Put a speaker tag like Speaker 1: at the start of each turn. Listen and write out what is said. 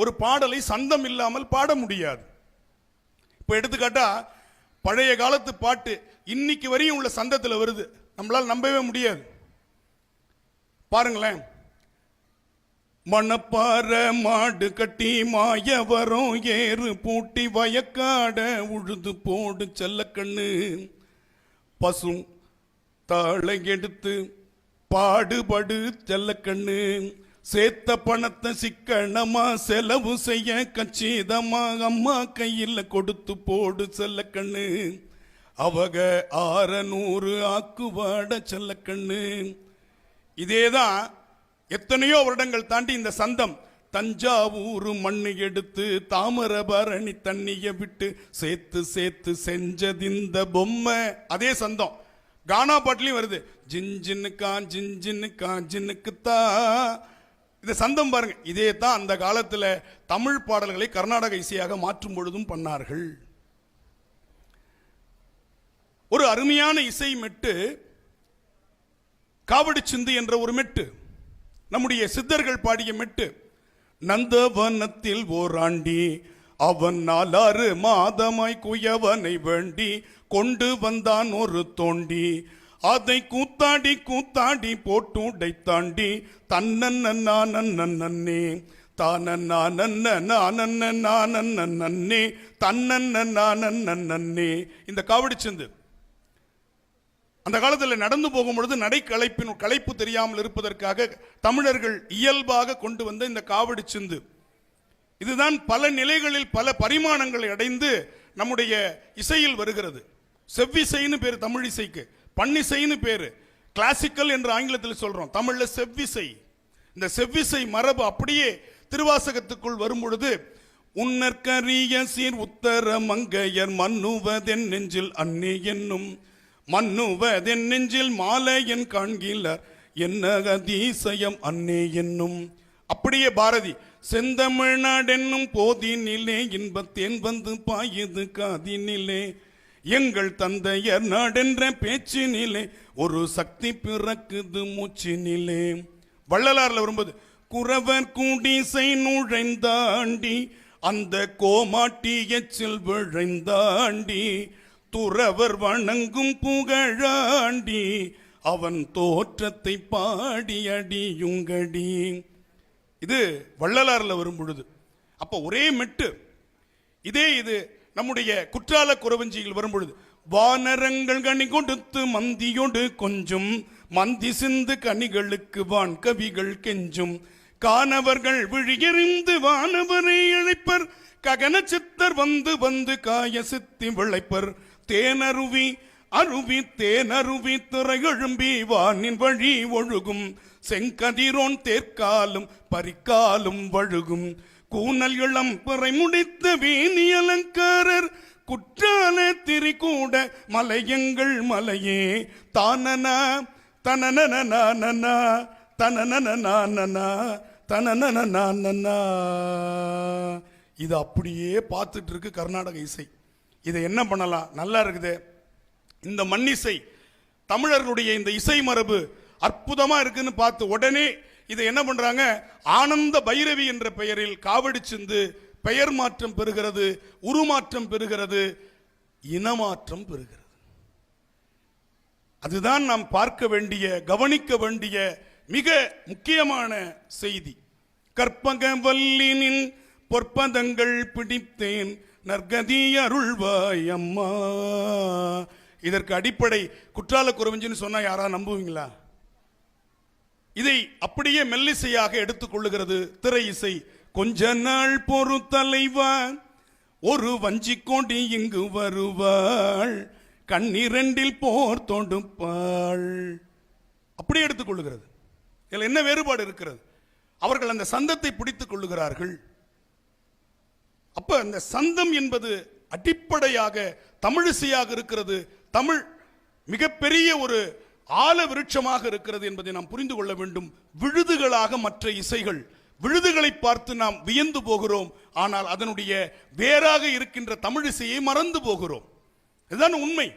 Speaker 1: ஒரு பாடலை சந்தம் இல்லாமல் பாட முடியாது. இப்போ எடுத்துக்காட்டா பழைய காலத்து பாட்டு இன்னைக்கு வரையும் உள்ள சந்தத்தில் வருது. நம்மளால் நம்பவே முடியாது. பாருங்களேன். மணப்பாற மாடு கட்டி மாயவரம் ஏறு பூட்டி வயக்காட உழுது போடு செல்லக்கண்ணு. பசும் தாளை எடுத்து பாடுபடு செல்லக்கண்ணு. சேர்த்த பணத்தை சிக்கனமா செலவு செய்ய கச்சிதமா அம்மா கையில் கொடுத்து போடு செல்லக்கண்ணு. ஆற ஆறநூறு ஆக்குவாட செல்லக்கண்ணு. இதேதான் எத்தனையோ வருடங்கள் தாண்டி இந்த சந்தம் தஞ்சாவூர் மண்ணு எடுத்து தாமரபரணி தண்ணிய விட்டு சேர்த்து சேர்த்து செஞ்சதிந்த பொம்மை. அதே சந்தம். கானா பாட்டிலையும் வருது. ஜின்ஜின்னுக்கா ஜின்ஜின்னுக்கா ஜின்னுக்குத்தான் இந்த சந்தம் பாருங்க. இதே தான் அந்த காலத்துல தமிழ் பாடல்களை கர்நாடக இசையாக மாற்றும் பொழுதும் பண்ணார்கள். ஒரு அருமையான இசை மெட்டு காவடி சிந்து என்ற ஒரு மெட்டு நம்முடைய சித்தர்கள் பாடிய மெட்டு நந்தவனத்தில் ஓராண்டி அவன் நாலாறு மாதமாய் குயவனை வேண்டி கொண்டு வந்தான் ஒரு தோண்டி அதை கூத்தாடி கூத்தாடி போட்டு உடைத்தாண்டி தன்னன்ன நானன்னே தானன்னா நன்ன தன்னன்ன இந்த காவடி சிந்து. அந்த காலத்தில் நடந்து போகும் பொழுது நடைக்கலைப்பின் களைப்பு தெரியாமல் இருப்பதற்காக தமிழர்கள் இயல்பாக கொண்டு வந்த இந்த காவடி சிந்து. இதுதான் பல நிலைகளில் பல பரிமாணங்களை அடைந்து நம்முடைய இசையில் வருகிறது. செவ்விசைன்னு பேர் தமிழ் இசைக்கு. பன்னிசைன்னு பேர். கிளாசிக்கல் என்று ஆங்கிலத்தில் சொல்கிறோம் தமிழில் செவ்விசை. இந்த செவ்விசை மரபு அப்படியே திருவாசகத்துக்குள் வரும் பொழுது உன்னற்கரிய சீர் உத்தர மங்கையர் மன்னுவதென் நெஞ்சில் அன்னே என்னும் மன்னுவதென் நெஞ்சில் மாலையன் காண்கிலர் என்ன அதிசயம் அன்னே என்னும். அப்படியே பாரதி செந்தமிழ்நாடென்னும் போதினிலே இன்பத்தேன் வந்து பாயுது காதினிலே. எங்கள் தந்தையர் நாடென்ற பேச்சினிலே ஒரு சக்தி பிறக்குது நிலை வள்ளலாரில் வரும்போது குறவர் குடிசை நுழைந்தாண்டி அந்த கோமாட்டி எச்சில் விழைந்தாண்டி துறவர் வணங்கும் புகழாண்டி அவன் தோற்றத்தை பாடியடியுங்கடி இது வள்ளலாரில் வரும் பொழுது அப்ப ஒரே மெட்டு. இதே இது நம்முடைய குற்றால குறவஞ்சியில் வரும்பொழுது வானரங்கள் கனி கொடுத்து மந்தியோடு கொஞ்சம் மந்தி சிந்து கனிகளுக்கு வான் கவிகள் கெஞ்சும். காணவர்கள் விழியறிந்து வானவரை இழைப்பர் ககன சித்தர் வந்து வந்து காய சித்தி விளைப்பர். தேனருவி அருவி தேனருவி துறை எழும்பி வானின் வழி ஒழுகும். செங்கதிரோன் தேர்க்காலும் பறிக்காலும் வழுகும். கூனல் இளம் பிறை முடித்த வீணி அலங்காரர். குற்றால திரிகூட மலையங்கள் மலையே. தானனா தனனனா தனனனா தனனனா இது அப்படியே பார்த்துட்டு இருக்கு கர்நாடக இசை. இதை என்ன பண்ணலாம்? நல்லா இருக்குது. இந்த மண்ணிசை தமிழர்களுடைய இந்த இசை மரபு அற்புதமாக இருக்குன்னு பார்த்து உடனே இதை என்ன பண்றாங்க? ஆனந்த பைரவி என்ற பெயரில் காவடி சிந்து பெயர் மாற்றம் பெறுகிறது உருமாற்றம் பெறுகிறது இனமாற்றம் பெறுகிறது. அதுதான் நாம் பார்க்க வேண்டிய கவனிக்க வேண்டிய மிக முக்கியமான செய்தி. கற்பக வல்லினின் பொற்பதங்கள் பிடித்தேன் நற்கதி அருள்வாய் அம்மா. இதற்கு அடிப்படை குற்றால குறவஞ்சின்னு சொன்னா யாரா நம்புவீங்களா? இதை அப்படியே மெல்லிசையாக எடுத்துக்கொள்ளுகிறது திரை இசை கொஞ்ச நாள் பொறு ஒரு வஞ்சி கொடி இங்கு வருவாள் கண்ணிரண்டில் போர் தொடுப்பாள். அப்படியே எடுத்துக்கொள்ளுகிறது. இதில் என்ன வேறுபாடு இருக்கிறது? அவர்கள் அந்த சந்தத்தை பிடித்துக் கொள்ளுகிறார்கள். அப்ப அந்த சந்தம் என்பது அடிப்படையாக தமிழிசையாக இருக்கிறது. தமிழ் மிகப்பெரிய ஒரு ஆல விருட்சமாக இருக்கிறது என்பதை நாம் புரிந்து கொள்ள வேண்டும். விழுதுகளாக மற்ற இசைகள் விழுதுகளை பார்த்து நாம் வியந்து போகிறோம். ஆனால் அதனுடைய வேறாக இருக்கின்ற தமிழிசையை மறந்து போகிறோம். இதுதான் உண்மை.